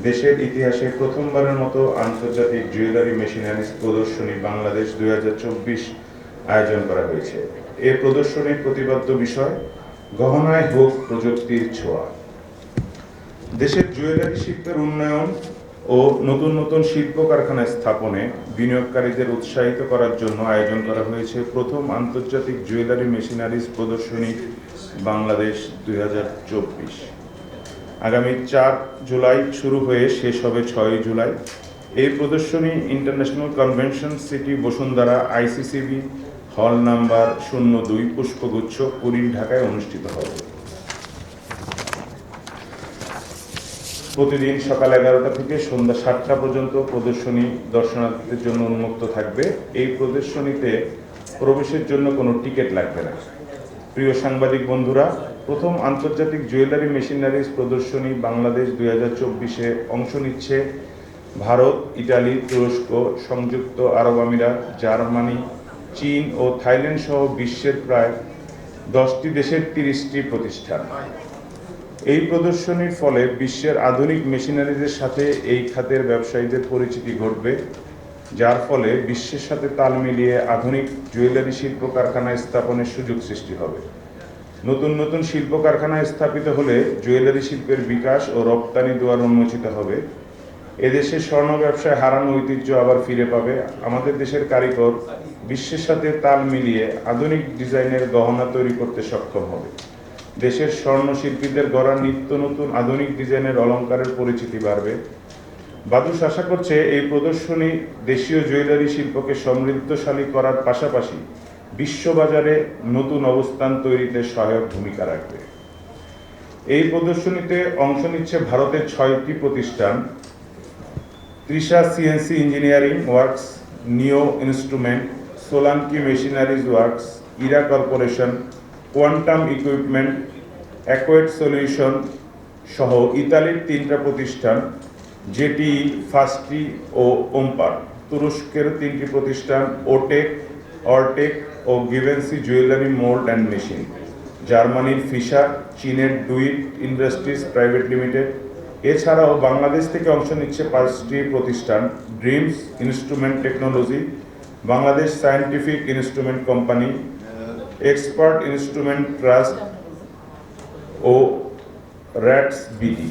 দেশের ইতিহাসে প্রথমবারের মতো আন্তর্জাতিক জুয়েলারি মেশিনারিজ প্রদর্শনী বাংলাদেশ দুই হাজার চব্বিশ আয়োজন করা হয়েছে। এ প্রদর্শনীর প্রতিপাদ্য বিষয়, গহনায় হোক প্রযুক্তির ছোঁয়া। দেশের জুয়েলারি শিল্পের উন্নয়ন ও নতুন নতুন শিল্প কারখানা স্থাপনে বিনিয়োগকারীদের উৎসাহিত করার জন্য আয়োজন করা হয়েছে প্রথম আন্তর্জাতিক জুয়েলারি মেশিনারিজ প্রদর্শনী বাংলাদেশ দুই হাজার চব্বিশ। আগামী চার জুলাই শুরু হয়ে শেষ হবে ছয় জুলাই। এই প্রদর্শনী international convention city Bashundhara ICCB hall number শূন্য দুই পুষ্পগুচ্ছ কুড়ির ঢাকায় অনুষ্ঠিত হবে। প্রতিদিন সকাল এগারোটা থেকে সন্ধ্যা সাতটা পর্যন্ত প্রদর্শনী দর্শনার্থীদের জন্য উন্মুক্ত থাকবে। এই প্রদর্শনীতে প্রবেশের জন্য কোনো টিকিট লাগবে না। প্রিয় সাংবাদিক বন্ধুরা, প্রথম আন্তর্জাতিক জুয়েলারি মেশিনারিজ প্রদর্শনী বাংলাদেশ দুই হাজার চব্বিশে অংশ নিচ্ছে ভারত, ইটালি, তুরস্ক, সংযুক্ত আরব আমিরাত, জার্মানি, চীন ও থাইল্যান্ড সহ বিশ্বের প্রায় দশটি দেশের তিরিশটি প্রতিষ্ঠান। এই প্রদর্শনীর ফলে বিশ্বের আধুনিক মেশিনারিজের সাথে এই খাতের ব্যবসায়ীদের পরিচিতি ঘটবে। যার ফলে বিশ্বের সাথে তাল মিলিয়ে আধুনিক জুয়েলারি শিল্প কারখানা স্থাপনের সুযোগ সৃষ্টি হবে। নতুন নতুন শিল্প কারখানা স্থাপিত হলে জুয়েলারি শিল্পের বিকাশ ও রপ্তানি দুয়ার উন্মোচিত হবে। এদেশে স্বর্ণ ব্যবসায় হারানো ঐতিহ্য আবার ফিরে পাবে। আমাদের দেশের কারিগর বিশ্বের সাথে তাল মিলিয়ে আধুনিক ডিজাইনের গহনা তৈরি করতে সক্ষম হবে। দেশের স্বর্ণ শিল্পীদের গড়া নিত্য নতুন আধুনিক ডিজাইনের অলংকারের পরিচিতি বাড়বে। বাদুস আশা করছে এই প্রদর্শনী দেশীয় জুয়েলারি শিল্পকে সমৃদ্ধশালী করার পাশাপাশি বিশ্ববাজারে নতুন অবস্থান তৈরিতে সহায়ক ভূমিকা রাখবে। এই প্রদর্শনীতে অংশ নিচ্ছে ভারতের ছয়টি প্রতিষ্ঠান, Trisha CNC engineering works Neo instrument Solanki machineries works Ira corporation quantum equipment acuate solution সহ ইতালির তিনটা প্রতিষ্ঠান যেটি ফাস্টি ও ওম্পার, তুরস্কের তিনটি প্রতিষ্ঠান ওটেক, অরটেক ও Givenchy jewellery, mould and machine, জার্মানির ফিশার, চীনের ডুইট ইন্ডাস্ট্রিজ প্রাইভেট লিমিটেড। এছাড়াও বাংলাদেশ থেকে অংশ নিচ্ছে পাঁচটি প্রতিষ্ঠান, dreams instrument technology, Bangladesh scientific instrument company, expert instrument trust ও র্যাটস বিডি।